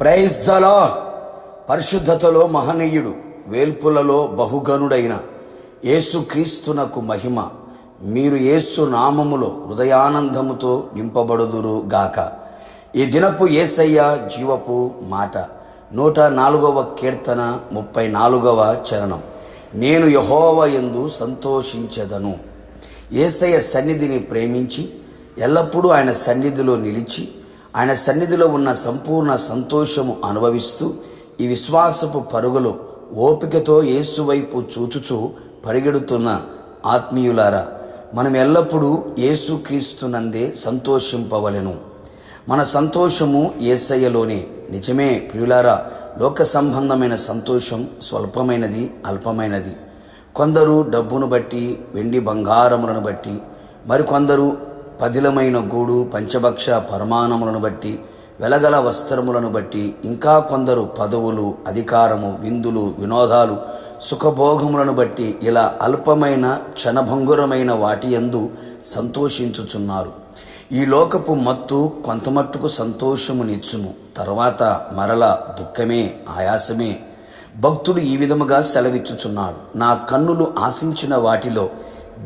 Praise దలా పరిశుద్ధతలో మహనీయుడు వేల్పులలో బహుగనుడైన యేసుక్రీస్తునకు మహిమ. మీరు యేసు నామములో హృదయానందముతో నింపబడుదురు గాక. ఈ దినపు ఏసయ్య జీవపు మాట నూట నాలుగవ కీర్తన ముప్పై నాలుగవ చరణం. నేను యహోవ ఎందు సంతోషించెదను. ఏసయ్య సన్నిధిని ప్రేమించి ఎల్లప్పుడూ ఆయన సన్నిధిలో నిలిచి ఆయన సన్నిధిలో ఉన్న సంపూర్ణ సంతోషము అనుభవిస్తూ ఈ విశ్వాసపు పరుగులు ఓపికతో యేసు వైపు చూచుచూ పరిగెడుతున్న ఆత్మీయులారా మనం ఎల్లప్పుడూ యేసుక్రీస్తునందే సంతోషింపవలెను. మన సంతోషము ఏసయ్యలోనే. నిజమే ప్రియులారా లోక సంబంధమైన సంతోషం స్వల్పమైనది అల్పమైనది. కొందరు డబ్బును బట్టి వెండి బంగారములను బట్టి మరికొందరు పదిలమైన గూడు పంచభక్ష పరమాణములను బట్టి వెలగల వస్త్రములను బట్టి ఇంకా కొందరు పదవులు అధికారము విందులు వినోదాలు సుఖభోగములను బట్టి ఇలా అల్పమైన క్షణభంగురమైన వాటి యందు సంతోషించుచున్నారు. ఈ లోకపు మత్తు కొంతమట్టుకు సంతోషమునిచ్చును. తర్వాత మరల దుఃఖమే ఆయాసమే. భక్తుడు ఈ విధముగా సెలవిచ్చుచున్నాడు. నా కన్నులు ఆశించిన వాటిలో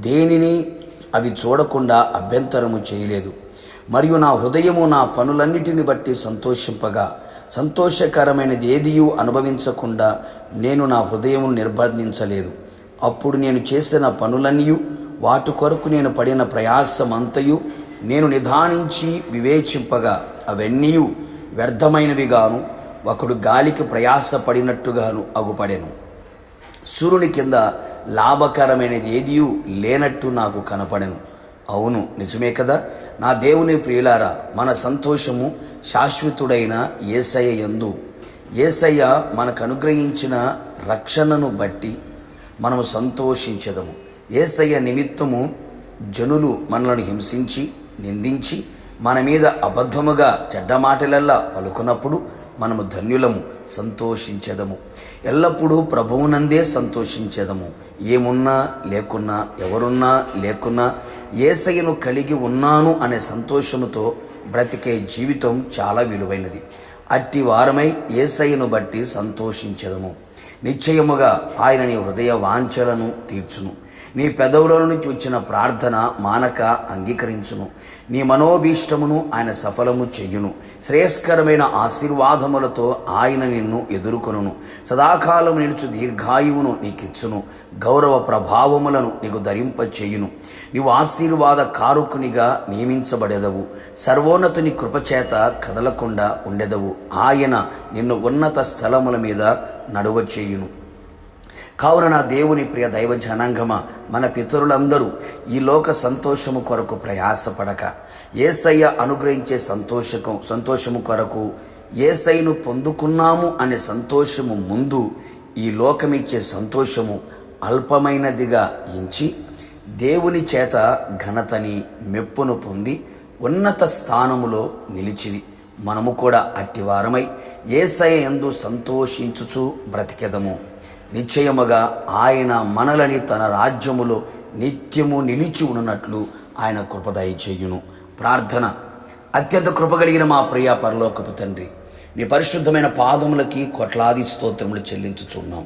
దేనిని అవి చూడకుండా అభ్యంతరము చేయలేదు. మరియు నా హృదయము నా పనులన్నిటిని బట్టి సంతోషింపగా సంతోషకరమైనది ఏదియూ అనుభవించకుండా నేను నా హృదయము నిర్బంధించలేదు. అప్పుడు నేను చేసిన పనులన్నీ వాటి కొరకు నేను పడిన ప్రయాసమంతయు నేను నిదానించి వివేచింపగా అవన్నీ వ్యర్థమైనవిగాను ఒకడు గాలికి ప్రయాసపడినట్టుగాను అగుపడెను. సూర్యుని కింద లాభకరమైనది ఏది లేనట్టు నాకు కనపడను. అవును నిజమే కదా? నా దేవుని ప్రియులారా మన సంతోషము శాశ్వతుడైన ఏసయ్య యందు. ఏసయ్య మనకు అనుగ్రహించిన రక్షణను బట్టి మనము సంతోషించదము. ఏసయ్య నిమిత్తము జనులు మనలను హింసించి నిందించి మన మీద అబద్ధముగా చెడ్డ మాటలల్లా పలుకున్నప్పుడు మనము ధన్యులము సంతోషించెదము. ఎల్లప్పుడూ ప్రభువునందే సంతోషించెదము. ఏమున్నా లేకున్నా ఎవరున్నా లేకున్నా ఏసయ్యను కలిగి ఉన్నాను అనే సంతోషముతో బ్రతికే జీవితం చాలా విలువైనది. అట్టి వారమై ఏసయ్యను బట్టి సంతోషించదము. నిశ్చయముగా ఆయన నీ హృదయ వాంఛలను తీర్చును. నీ పెదవుల నుంచి వచ్చిన ప్రార్థన మానక అంగీకరించును. నీ మనోభీష్టమును ఆయన సఫలము చెయ్యును శ్రేయస్కరమైన ఆశీర్వాదములతో ఆయన నిన్ను ఎదుర్కొనును. సదాకాలం నిలుచు దీర్ఘాయువును నీకిచ్చును. గౌరవ ప్రభావములను నీకు ధరింప చెయ్యును నీవు ఆశీర్వాద కారుకునిగా నియమించబడెదవు. సర్వోన్నతుని కృపచేత కదలకుండా ఉండెదవు. ఆయన నిన్ను ఉన్నత స్థలముల మీద నడువ చేయును కావున నా దేవుని ప్రియ దైవ జనాంగమ మన పితరులందరూ ఈ లోక సంతోషము కొరకు ప్రయాసపడక ఏసయ్య అనుగ్రహించే సంతోషకం సంతోషము కొరకు ఏసైను పొందుకున్నాము అనే సంతోషము ముందు ఈ లోకమిచ్చే సంతోషము అల్పమైనదిగా ఎంచి దేవుని చేత ఘనతని మెప్పును పొంది ఉన్నత స్థానములో నిలిచిది మనము కూడా అట్టివారమై ఏసయ ఎందు సంతోషించుచు బ్రతికెదము. నిశ్చయముగా ఆయన మనలని తన రాజ్యములో నిత్యము నిలిచి ఉన్నట్లు ఆయన కృపదయ చేయును ప్రార్థన. అత్యంత కృపగలిగిన మా ప్రియ పరలోకపు తండ్రి నీ పరిశుద్ధమైన పాదములకి కొట్లాది స్తోత్రములు చెల్లించుచున్నాం.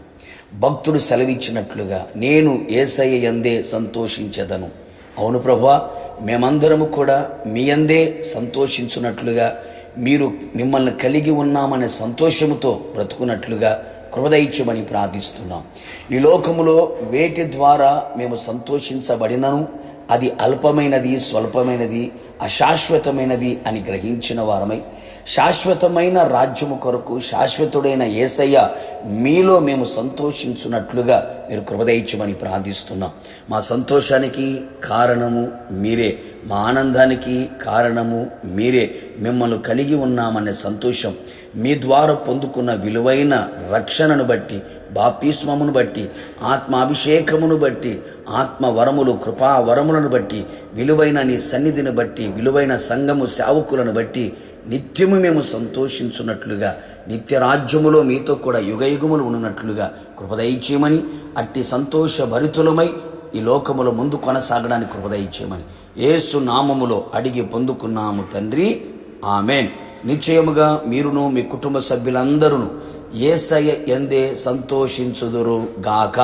భక్తుడు సెలవిచ్చినట్లుగా నేను ఏసయ్య ఎందే సంతోషించదను. అవును ప్రభా మేమందరము కూడా మీ అందే సంతోషించున్నట్లుగా మీరు మిమ్మల్ని కలిగి ఉన్నామనే సంతోషముతో బ్రతుకున్నట్లుగా కృపదయించమని ప్రార్థిస్తున్నాం. ఈ లోకములో వేటి ద్వారా మేము సంతోషించబడినను అది అల్పమైనది స్వల్పమైనది అశాశ్వతమైనది అని గ్రహించిన వారమై శాశ్వతమైన రాజ్యము కొరకు శాశ్వతుడైన ఏసయ్య మీలో మేము సంతోషించున్నట్లుగా మీరు కృపదయించమని ప్రార్థిస్తున్నాం. మా సంతోషానికి కారణము మీరే. మా ఆనందానికి కారణము మీరే. మిమ్మల్ని కలిగి ఉన్నామనే సంతోషం మీ ద్వారా పొందుకున్న విలువైన రక్షణను బట్టి బాప్తిస్మమును బట్టి ఆత్మాభిషేకమును బట్టి ఆత్మ వరములు కృపా వరములను బట్టి విలువైన నీ సన్నిధిని బట్టి విలువైన సంఘము సేవకులను బట్టి నిత్యము మేము సంతోషించున్నట్లుగా నిత్య రాజ్యములో మీతో కూడా యుగయుగములు ఉన్నట్లుగా కృపదయించేయమని అట్టి సంతోష భరితులమై ఈ లోకములో ముందు కొనసాగడానికి కృపదయించేయమని ఏసు నామములో అడిగి పొందుకున్నాము తండ్రి. ఆమెన్. నిశ్చయముగా మీరును మీ కుటుంబ సభ్యులందరూ ఏసయ్య ఎందే సంతోషించుదురు గాక.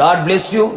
God bless you.